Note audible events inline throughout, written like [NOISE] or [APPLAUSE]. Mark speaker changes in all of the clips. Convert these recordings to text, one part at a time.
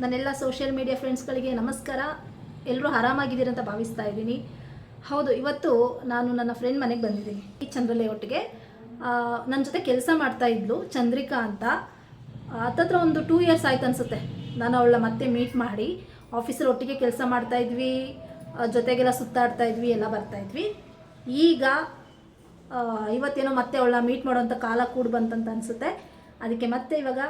Speaker 1: ನನ್ನೆಲ್ಲ social media ಫ್ರೆಂಡ್ಸ್ಗಳಿಗೆ ನಮಸ್ಕಾರ. ಎಲ್ಲರೂ ಆರಾಮಾಗಿದ್ದೀರಿ ಅಂತ ಭಾವಿಸ್ತಾ ಇದ್ದೀನಿ. ಹೌದು, ಇವತ್ತು ನಾನು ನನ್ನ ಫ್ರೆಂಡ್ ಮನೆಗೆ ಬಂದಿದ್ದೀನಿ. ಈ ಚಂದ್ರಲೆ ಒಟ್ಟಿಗೆ. ನನ್ನ ಜೊತೆ ಕೆಲಸ ಮಾಡ್ತಾ ಇದ್ಲು, ಚಂದ್ರಿಕಾ ಅಂತ. ಹತ್ತತ್ರ ಒಂದು ಟೂ ಇಯರ್ಸ್ ಆಯ್ತು ಅನಿಸುತ್ತೆ. ನಾನು ಅವಳ ಮತ್ತೆ ಮೀಟ್ ಮಾಡಿ ಆಫೀಸರ್ ಒಟ್ಟಿಗೆ ಕೆಲಸ ಮಾಡ್ತಾ ಇದ್ವಿ ಜೊತೆಗೆಲ್ಲ ಸುತ್ತಾಡ್ತಾ ಇದ್ವಿ, ಎಲ್ಲ ಬರ್ತಾ ಇದ್ವಿ. ಈಗ ಇವತ್ತೇನೋ ಮತ್ತೆ ಅವಳ ಮೀಟ್ ಮಾಡೋವಂಥ ಕಾಲ ಕೂಡ ಬಂತಂತ ಅನಿಸುತ್ತೆ. ಅದಕ್ಕೆ ಮತ್ತೆ ಇವಾಗ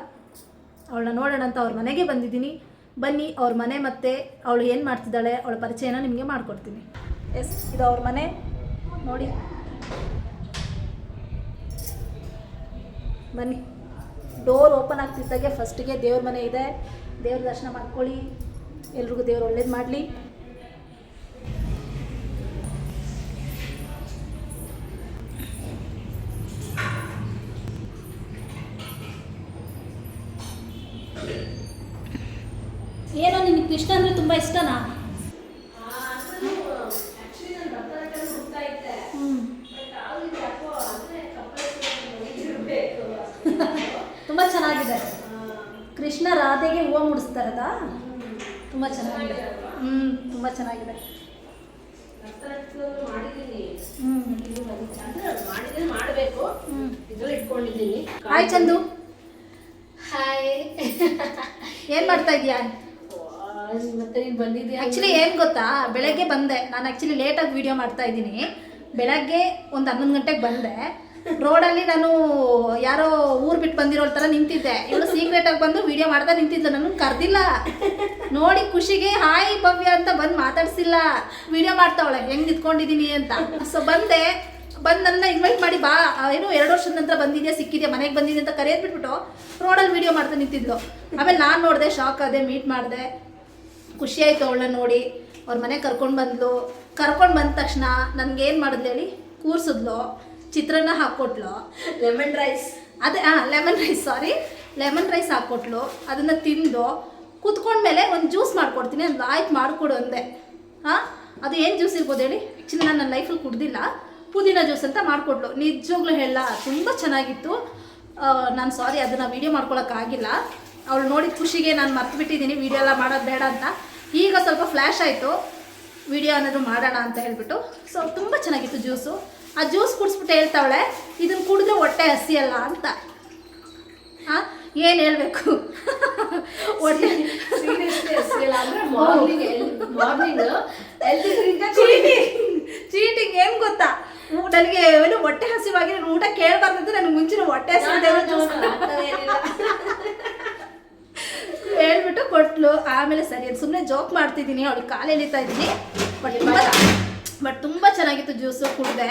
Speaker 1: ಅವಳನ್ನ ನೋಡೋಣ ಅಂತ ಅವ್ರ ಮನೆಗೆ ಬಂದಿದ್ದೀನಿ. ಬನ್ನಿ, ಅವ್ರ ಮನೆ ಮತ್ತೆ ಅವಳು ಏನು ಮಾಡ್ತಿದ್ದಾಳೆ, ಅವಳ ಪರಿಚಯನ ನಿಮಗೆ ಮಾಡಿಕೊಡ್ತೀನಿ. ಎಸ್, ಇದು ಅವ್ರ ಮನೆ. ನೋಡಿ. ಬನ್ನಿ. ಡೋರ್ ಓಪನ್ ಆಗ್ತಿದ್ದಾಗೆ ಫಸ್ಟಿಗೆ ದೇವ್ರ ಮನೆ ಇದೆ. ದೇವ್ರ ದರ್ಶನ ಮಾಡ್ಕೊಳ್ಳಿ. ಎಲ್ರಿಗೂ ದೇವ್ರು ಒಳ್ಳೇದು ಮಾಡಲಿ. ಕೃಷ್ಣ ಅಂದರೆ ತುಂಬ ಇಷ್ಟನಾ? ತುಂಬಾ ತುಂಬ ಚೆನ್ನಾಗಿದೆ. ಕೃಷ್ಣ ರಾಧೆಗೆ ಹೂವು ಮುಡಿಸ್ತಾರದ ತುಂಬ ಚೆನ್ನಾಗಿದೆ. ಹ್ಞೂ ತುಂಬ ಚೆನ್ನಾಗಿದೆ. ಹಾಯ್ ಚಂದು.
Speaker 2: ಹಾಯ್
Speaker 1: ಏನು ಮಾಡ್ತಾ ಇದೀಯಾ
Speaker 2: ನೀನು ಬಂದಿದ್ಯಾ?
Speaker 1: ಆ್ಯಕ್ಚುಲಿ ಏನು ಗೊತ್ತಾ? ಬೆಳಗ್ಗೆ ಬಂದೆ. ನಾನು ಆ್ಯಕ್ಚುಲಿ ಲೇಟಾಗಿ ವಿಡಿಯೋ ಮಾಡ್ತಾ ಇದ್ದೀನಿ. ಬೆಳಗ್ಗೆ ಒಂದು ಹನ್ನೊಂದು ಗಂಟೆಗೆ ಬಂದೆ. ರೋಡಲ್ಲಿ ನಾನು ಯಾರೋ ಊರು ಬಿಟ್ಟು ಬಂದಿರೋ ಥರ ನಿಂತಿದ್ದೆ. ಇವಳು ಸೀಕ್ರೆಟ್ ಆಗಿ ಬಂದು ವಿಡಿಯೋ ಮಾಡ್ತಾ ನಿಂತಿದ್ಲು. ನನ್ನ ಕರೆದಿಲ್ಲ. ನೋಡಿ ಖುಷಿಗೆ, ಹಾಯ್ ಭವ್ಯ ಅಂತ ಬಂದು ಮಾತಾಡ್ಸಿಲ್ಲ. ವಿಡಿಯೋ ಮಾಡ್ತಾವಳೆ, ಹೆಂಗೆ ನಿಂತ್ಕೊಂಡಿದ್ದೀನಿ ಅಂತ. ಸೊ ಬಂದೆ. ಬಂದು ನನ್ನ ಇನ್ವೈಟ್ ಮಾಡಿ, ಬಾ ಏನು ಎರಡು ವರ್ಷದ ನಂತರ ಬಂದಿದ್ಯಾ? ಸಿಕ್ಕಿದ್ಯಾ? ಮನೆಗೆ ಬಂದಿದ್ಯಾ? ಅಂತ ಕರೆಯೋದು ಬಿಟ್ಬಿಟ್ಟು ರೋಡಲ್ಲಿ ವಿಡಿಯೋ ಮಾಡ್ತಾ ನಿಂತಿದ್ಲು. ಆಮೇಲೆ ನಾನು ನೋಡಿದೆ ಶಾಕ್ ಆದೆ ಮೀಟ್ ಮಾಡಿದೆ. ಖುಷಿ ಆಯ್ತು ಅವಳನ್ನ ನೋಡಿ. ಅವ್ರ ಮನೆ ಕರ್ಕೊಂಡು ಬಂದ್ಲು. ಕರ್ಕೊಂಡು ಬಂದ ತಕ್ಷಣ ನನಗೆ ಏನು ಮಾಡಿದ್ಲು ಹೇಳಿ? ಕೂರ್ಸಿದ್ಲು. ಚಿತ್ರಾನ್ನ ಹಾಕ್ಕೊಟ್ಲು.
Speaker 2: ಲೆಮನ್ ರೈಸ್
Speaker 1: ಅದೇ ಹಾಂ lemon rice sorry lemon rice ಹಾಕ್ಕೊಟ್ಲು. ಅದನ್ನು ತಿಂದು ಕುತ್ಕೊಂಡ್ಮೇಲೆ ಒಂದು ಜ್ಯೂಸ್ ಮಾಡ್ಕೊಡ್ತೀನಿ ಅಂದ್ಲು. ಆಯ್ತು ಮಾಡಿಕೊಡು ಅಂದೆ. ಹಾಂ ಅದು ಏನು ಜ್ಯೂಸ್ ಇರ್ಬೋದು ಹೇಳಿ? ಆ್ಯಕ್ಚುಲಿ ನಾನು ನನ್ನ ಲೈಫಲ್ಲಿ ಕುಡ್ದಿಲ್ಲ. ಪುದೀನ ಜ್ಯೂಸ್ ಅಂತ ಮಾಡಿಕೊಟ್ಲು. ನಿಜವಾಗ್ಲೂ ಹೇಳ ತುಂಬ ಚೆನ್ನಾಗಿತ್ತು. ನಾನು ಸಾರಿ ಅದನ್ನು ವೀಡಿಯೋ ಮಾಡ್ಕೊಳಕ್ಕಾಗಿಲ್ಲ ಅವಳು ನೋಡಿದ ಖುಷಿಗೆ ನಾನು ಮರ್ತು ಬಿಟ್ಟಿದ್ದೀನಿ ವೀಡಿಯೋ ಎಲ್ಲ ಮಾಡೋದು ಬೇಡ ಅಂತ. ಈಗ ಸ್ವಲ್ಪ ಫ್ಲ್ಯಾಶ್ ಆಯಿತು. ವಿಡಿಯೋ ಅನ್ನೋದು ಮಾಡೋಣ ಅಂತ ಹೇಳ್ಬಿಟ್ಟು. ಸೊ ತುಂಬ ಚೆನ್ನಾಗಿತ್ತು ಜ್ಯೂಸು ಆ ಜ್ಯೂಸ್ ಕುಡಿಸ್ಬಿಟ್ಟು ಹೇಳ್ತಾವಳೆ ಇದನ್ನು ಕುಡಿದ್ರೆ ಹೊಟ್ಟೆ ಹಸಿಯಲ್ಲ ಅಂತ. ಹಾಂ ಏನು ಹೇಳಬೇಕು? [LAUGHS] ಹೊಟ್ಟೆ [LAUGHS] ಚೀಟಿಂಗ್ ಏನು ಗೊತ್ತಾ? ನನಗೆ ಏನು ಹೊಟ್ಟೆ ಹಸಿವಾಗಿ ನಾನು ಊಟ ಕೇಳಬಾರ್ದಂತ ನನಗೆ ಮುಂಚಿನ ಹೊಟ್ಟೆ ಜ್ಯೂಸ್ [LAUGHS] ಹೇಳ್ಬಿಟ್ಟು ಕೊಟ್ಲು. ಆಮೇಲೆ ಸರಿ ಅದು ಸುಮ್ಮನೆ ಜೋಕ್ ಮಾಡ್ತಿದ್ದೀನಿ ಅವಳಿಗೆ ಕಾಲು ಎಳಿತಾ ಇದ್ದೀನಿ. ಬಟ್ ತುಂಬ ಬಟ್ ತುಂಬ ಚೆನ್ನಾಗಿತ್ತು ಜ್ಯೂಸು ಕುಡಿದೆ.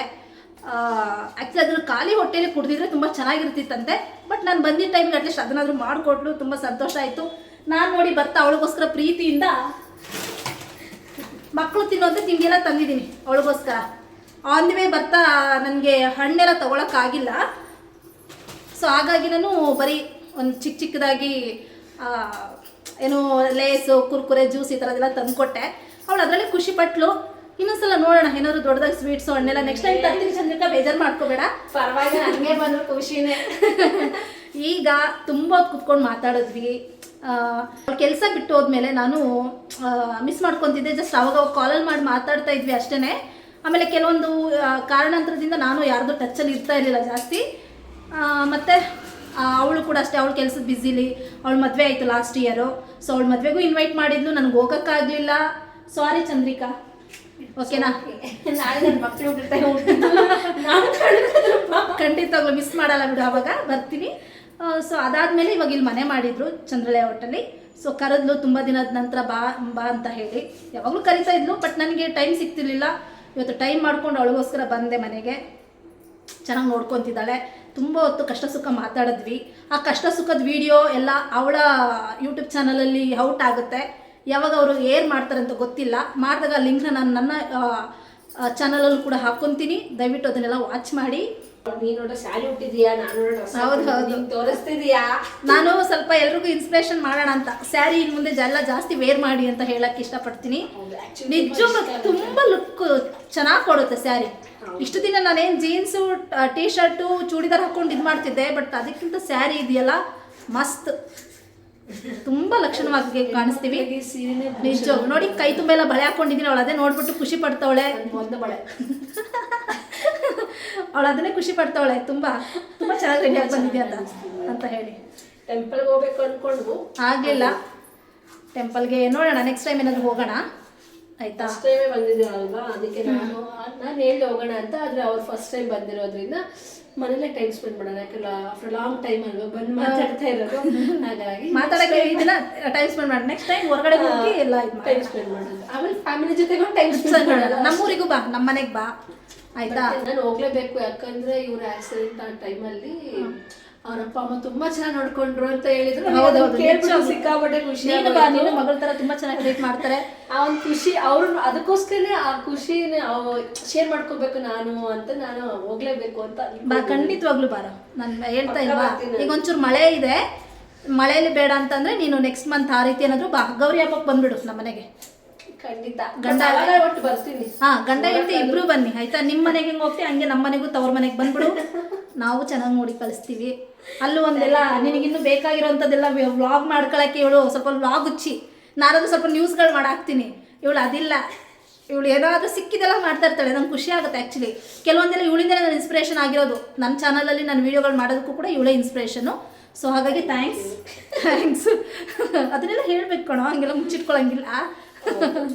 Speaker 1: ಆ್ಯಕ್ಚುಲಿ ಅದ್ರ ಖಾಲಿ ಹೊಟ್ಟೆಲಿ ಕುಡಿದಿದ್ರೆ ತುಂಬ ಚೆನ್ನಾಗಿರ್ತಿತ್ತಂತೆ. ಬಟ್ ನಾನು ಬಂದಿದ್ದ ಟೈಮ್ಗೆ ಅಟ್ಲೀಸ್ಟ್ ಅದನ್ನಾದ್ರೂ ಮಾಡಿಕೊಟ್ಲು ತುಂಬ ಸಂತೋಷ ಆಯಿತು. ನಾನು ನೋಡಿ ಬರ್ತಾ ಅವಳಿಗೋಸ್ಕರ ಪ್ರೀತಿಯಿಂದ ಮಕ್ಕಳು ತಿನ್ನೋದು ತಿಂಡಿ ಎಲ್ಲ ತಂದಿದ್ದೀನಿ ಅವಳಿಗೋಸ್ಕರ. ಆನ್ ದಿ ವೇ ಬರ್ತಾ ನನಗೆ ಹಣ್ಣೆಲ್ಲ ತೊಗೊಳಕ್ಕಾಗಿಲ್ಲ. ಸೊ ಹಾಗಾಗಿ ನಾನು ಬರೀ ಒಂದು ಚಿಕ್ಕ ಚಿಕ್ಕದಾಗಿ ಏನು ಲೇಸು ಕುರ್ಕುರೆ ಜ್ಯೂಸ್ ಈ ಥರದೆಲ್ಲ ತಂದುಕೊಟ್ಟೆ. ಅವಳು ಅದರಲ್ಲೇ ಖುಷಿ ಪಟ್ಲು. ಇನ್ನೊಂದ್ಸಲ ನೋಡೋಣ ಏನಾದ್ರು ದೊಡ್ಡದಾಗಿ ಸ್ವೀಟ್ಸು ಹಣ್ಣೆಲ್ಲ ನೆಕ್ಸ್ಟ್ ಟೈಮ್ ತರ್ತೀನಿ ಚಂದ್ರಿಕಾ ಬೇಜಾರು ಮಾಡ್ಕೋಬೇಡ.
Speaker 2: ಪರವಾಗಿಲ್ಲ ಹಂಗೆ ಬಂದ್ರು ಖುಷಿನೇ. [LAUGHS]
Speaker 1: ಈಗ ತುಂಬ ಕುತ್ಕೊಂಡು ಮಾತಾಡಿದ್ವಿ. ಕೆಲಸ ಬಿಟ್ಟು ಹೋದ್ಮೇಲೆ ನಾನು ಮಿಸ್ ಮಾಡ್ಕೊತಿದ್ದೆ ಜಸ್ಟ್ ಅವಾಗ ಅವಾಗ ಕಾಲಲ್ಲಿ ಮಾಡಿ ಮಾತಾಡ್ತಾ ಇದ್ವಿ ಅಷ್ಟೇ ಆಮೇಲೆ ಕೆಲವೊಂದು ಕಾರಣಾಂತರದಿಂದ ನಾನು ಯಾರ್ದು ಟಚ್ಚಲ್ಲಿ ಇರ್ತಾ ಇರಲಿಲ್ಲ ಜಾಸ್ತಿ. ಮತ್ತೆ ಅವಳು ಕೂಡ ಅಷ್ಟೇ ಅವಳು ಕೆಲಸದ ಬ್ಯುಸಿಲಿ ಅವಳು ಮದುವೆ ಆಯಿತು ಲಾಸ್ಟ್ ಇಯರು ಸೊ ಅವಳು ಮದುವೆಗೂ ಇನ್ವೈಟ್ ಮಾಡಿದ್ಲು ನನಗೆ ಹೋಗೋಕ್ಕಾಗಲಿಲ್ಲ. ಸಾರಿ ಚಂದ್ರಿಕಾ. ಓಕೆನಾ [LAUGHS]
Speaker 2: ನಾಳೆ ನನ್ನ ಮಕ್ಕಳು.
Speaker 1: ಖಂಡಿತವಾಗ್ಲೂ ಮಿಸ್ ಮಾಡಲ್ಲ ಬಿಡು ಅವಾಗ ಬರ್ತೀನಿ. ಸೊ ಅದಾದ್ಮೇಲೆ ಇವಾಗ ಇಲ್ಲಿ ಮನೆ ಮಾಡಿದ್ರು ಚಂದ್ರಳೆ ಹೋಟೆಲ್ ಸೊ ಕರೆದ್ಲು ತುಂಬ ದಿನದ ನಂತರ ಬಾ ಬಾ ಅಂತ ಹೇಳಿ. ಯಾವಾಗಲೂ ಕರಿತಾ ಇದ್ಲು ಬಟ್ ನನಗೆ ಟೈಮ್ ಸಿಗ್ತಿರ್ಲಿಲ್ಲ. ಇವತ್ತು ಟೈಮ್ ಮಾಡ್ಕೊಂಡು ಅವಳಿಗೋಸ್ಕರ ಬಂದೆ ಮನೆಗೆ. ಚೆನ್ನಾಗಿ ನೋಡ್ಕೊತಿದ್ದಾಳೆ. ತುಂಬ ಹೊತ್ತು ಕಷ್ಟ ಸುಖ ಮಾತಾಡಿದ್ವಿ. ಆ ಕಷ್ಟ ಸುಖದ ವಿಡಿಯೋ ಎಲ್ಲ ಅವಳ ಯೂಟ್ಯೂಬ್ ಚಾನಲಲ್ಲಿ ಔಟ್ ಆಗುತ್ತೆ. ಯಾವಾಗ ಅವರು ಏರ್ ಮಾಡ್ತಾರೆ ಅಂತ ಗೊತ್ತಿಲ್ಲ. ಮಾಡಿದಾಗ ಲಿಂಕ್ನ ನಾನು ನನ್ನ ಚಾನಲಲ್ಲೂ ಕೂಡ ಹಾಕ್ಕೊತೀನಿ ದಯವಿಟ್ಟು ಅದನ್ನೆಲ್ಲ ವಾಚ್ ಮಾಡಿ.
Speaker 2: ನೀನ್ ನೋಡ್ರೆ ಸ್ಯಾರಿ ಹುಟ್ಟಿದ್ಯಾ? ನಾನು ಡ್ರೆಸ್
Speaker 1: ಹೌದು, ಹೌದು.
Speaker 2: ತೋರಿಸ್ತಿದ್ಯಾ?
Speaker 1: ನಾನು ಸ್ವಲ್ಪ ಎಲ್ರಿಗೂ ಇನ್ಸ್ಪಿರೇಷನ್ ಮಾಡೋಣ ಅಂತ. ಸ್ಯಾರಿ ಇನ್ ಮುಂದೆ ಎಲ್ಲ ಜಾಸ್ತಿ ವೇರ್ ಮಾಡಿ ಅಂತ ಹೇಳಕ್ ಇಷ್ಟಪಡ್ತೀನಿ.
Speaker 2: ಹೌದು, actually
Speaker 1: ನಿಜವಾಗ್ಲೂ
Speaker 2: ತುಂಬಾ
Speaker 1: ಲುಕ್ ಚೆನ್ನಾಗಿ ಕೊಡುತ್ತೆ ಸ್ಯಾರಿ ಇಷ್ಟು ದಿನ ನಾನೇನ್ ಜೀನ್ಸು ಟೀ ಶರ್ಟು ಚೂಡಿದಾರ್ ಹಾಕೊಂಡು ಇದು ಮಾಡ್ತಿದ್ದೆ ಬಟ್ ಅದಕ್ಕಿಂತ ಸ್ಯಾರಿ ಇದೆಯಲ್ಲ? ಮಸ್ತ್. ತುಂಬಾ ಲಕ್ಷಣವಾಗಿ ಕಾಣಿಸ್ತೀವಿ.
Speaker 2: ನಿಜ ಸೀರೆನೇ
Speaker 1: ನೋಡಿ ಕೈ ತುಂಬ ಎಲ್ಲ ಬಳೆ ಹಾಕೊಂಡಿದ್ದೀನಿ ಅವಳು ಅದೇ ನೋಡ್ಬಿಟ್ಟು ಖುಷಿ ಪಡ್ತಾವಳೆ.
Speaker 2: ಒಂದು ಬಳೆ. [LAUGHS]
Speaker 1: ಅವಳು ಅದನ್ನೇ ಖುಷಿ ಪಡ್ತಾವಳೆ ತುಂಬಾ ತುಂಬಾ ಚೆನ್ನಾಗಿ ರೆಡಿಯಾಗಿ ಬಂದಿದೆ ಅಂತ ಅಂತ ಹೇಳಿ.
Speaker 2: ಟೆಂಪಲ್ಗೆ ಹೋಗ್ಬೇಕು ಅನ್ಕೊಂಡು
Speaker 1: ಆಗಲಿಲ್ಲ. ಟೆಂಪಲ್ಗೆ ನೋಡೋಣ ನೆಕ್ಸ್ಟ್ ಟೈಮ್ ಏನಾದ್ರು ಹೋಗೋಣ. ಆಯ್ತಾ?
Speaker 2: ಫಸ್ಟ್ ಟೈಮೇ ಬಂದಿದ್ದೀರಲ್ವಾ ಅದಕ್ಕೆ ನಾನು ನಾನು ಹೇಳಿ ಹೋಗೋಣ ಅಂತ ಆದರೆ ಅವ್ರು ಫಸ್ಟ್ ಟೈಮ್ ಬಂದಿರೋದ್ರಿಂದ ಮನೇಲೆ ಟೈಮ್ ಸ್ಪೆಂಡ್ ಮಾಡೋಣ. ಯಾಕಂದ್ರೆ ಆಫ್ಟರ್ ಲಾಂಗ್ ಟೈಮ್ ಅಲ್ವಾ ಬಂದು ಮಾತಾಡ್ತಾ ಇರೋದು. ಹಾಗಾಗಿ
Speaker 1: ಮಾತಾಡಕ್ಕೆ ಇದನ್ನ ಟೈಮ್ ಸ್ಪೆಂಡ್ ಮಾಡಿ. ನೆಕ್ಸ್ಟ್ ಟೈಮ್ ಹೊರಗಡೆ ಹೋಗಿ ಎಲ್ಲ
Speaker 2: ಟೈಮ್ ಸ್ಪೆಂಡ್ ಮಾಡೋದು. ಆಮೇಲೆ ಫ್ಯಾಮಿಲಿ ಜೊತೆಗೂ ಟೈಮ್ ಸ್ಪೆಂಡ್ ಮಾಡೋದು.
Speaker 1: ನಮ್ಮೂರಿಗೂ ಬಾ ನಮ್ಮ ಮನೆಗೆ ಬಾ. ಆಯ್ತಾ?
Speaker 2: ನಾನು ಹೋಗ್ಲೇಬೇಕು ಯಾಕಂದ್ರೆ ಇವ್ರ ಆಕ್ಸಿಡೆಂಟ್ ಆ ಟೈಮಲ್ಲಿ ಅವ್ರ ಅಪ್ಪ ಅಮ್ಮ ತುಂಬಾ ಚೆನ್ನಾಗಿ ನೋಡ್ಕೊಂಡ್ರು ಅಂತ ಹೇಳಿದ್ರು.
Speaker 1: ಹೌದೌದು.
Speaker 2: ಸಿಕ್ಕಾಪಟ್ಟೆ ಖುಷಿ
Speaker 1: ನೀನು ಮಗಳ ತರ ತುಂಬಾ ಚೆನ್ನಾಗಿ ಟ್ರೀಟ್ ಮಾಡ್ತಾರೆ.
Speaker 2: ಆ ಒಂದು ಖುಷಿ ಅವ್ರು ಅದಕ್ಕೋಸ್ಕರನೇ ಆ ಖುಷಿನ ಶೇರ್ ಮಾಡ್ಕೋಬೇಕು ನಾನು ಅಂತ ನಾನು ಹೋಗ್ಲೇಬೇಕು ಅಂತ
Speaker 1: ಬಾ ಖಂಡಿತವಾಗ್ಲೂ ಬಾರ. ನಾನು ಹೇಳ್ತಾ ಇಲ್ವಾ. ಈಗ ಒಂಚೂರು ಮಳೆ ಇದೆ. ಮಳೆಯಲ್ಲಿ ಬೇಡ ಅಂತಂದ್ರೆ ನೀನು ನೆಕ್ಸ್ಟ್ ಮಂತ್ ಆ ರೀತಿ ಏನಾದ್ರು ಬಾ. ಗೌರಿ ಹಬ್ಬಕ್ಕೆ ಬಂದ್ಬಿಡು ನಮ್ಮ ಮನೆಗೆ
Speaker 2: ಖಂಡಿತ.
Speaker 1: ಗಂಡ
Speaker 2: ಒಟ್ಟು ಬರ್ತೀನಿ.
Speaker 1: ಹಾ ಗಂಡ ಹೆಂಡತಿ ಇಬ್ರು ಬನ್ನಿ ಆಯ್ತಾ? ನಿಮ್ಮ ಮನೆಗೆ ಹೆಂಗ್ ಹೋಗ್ತಿ? ಹಂಗೆ ನಮ್ಮ ಮನೆಗೂ ತವ್ರ ಮನೆಗೆ ಬಂದ್ಬಿಡು. [LAUGHS] ನಾವು ಚೆನ್ನಾಗಿ ನೋಡಿ ಕಳಿಸ್ತೀವಿ. ಅಲ್ಲೂ ಒಂದೆಲ್ಲ ನಿನಗಿನ್ನು ಬೇಕಾಗಿರೋಂಥದ್ದೆಲ್ಲ ವ್ಲಾಗ್ ಮಾಡ್ಕೊಳಕ್ಕೆ ಇವಳು ಸ್ವಲ್ಪ ವ್ಲಾಗ್ ಹುಚ್ಚಿ ನಾನಾದ್ರೂ ಸ್ವಲ್ಪ ನ್ಯೂಸ್ಗಳು ಮಾಡಾಕ್ತೀನಿ. ಇವಳು ಅದಿಲ್ಲ. ಇವಳು ಏನಾದರೂ ಸಿಕ್ಕಿದೆಲ್ಲ ಮಾಡ್ತಾ ಇರ್ತಾಳೆ. ನಂಗೆ ಖುಷಿ ಆಗುತ್ತೆ ಆ್ಯಕ್ಚುಲಿ ಕೆಲವೊಂದೆಲ್ಲ ಇವಳಿಂದಲೇ ನನ್ನ ಇನ್ಸ್ಪಿರೇಷನ್ ಆಗಿರೋದು. ನನ್ನ ಚಾನಲಲ್ಲಿ ನಾನು ವೀಡಿಯೋಗಳು ಮಾಡೋದಕ್ಕೂ ಕೂಡ ಇವಳೇ ಇನ್ಸ್ಪಿರೇಷನು ಸೊ ಹಾಗಾಗಿ ಥ್ಯಾಂಕ್ಸ್ ಥ್ಯಾಂಕ್ಸ್ [LAUGHS] ಅದನ್ನೆಲ್ಲ ಹೇಳ್ಬೇಕು ಕಣೋ ಹಂಗೆಲ್ಲ ಮುಚ್ಚಿಟ್ಕೊಳಂಗಿಲ್ಲ. 哈哈。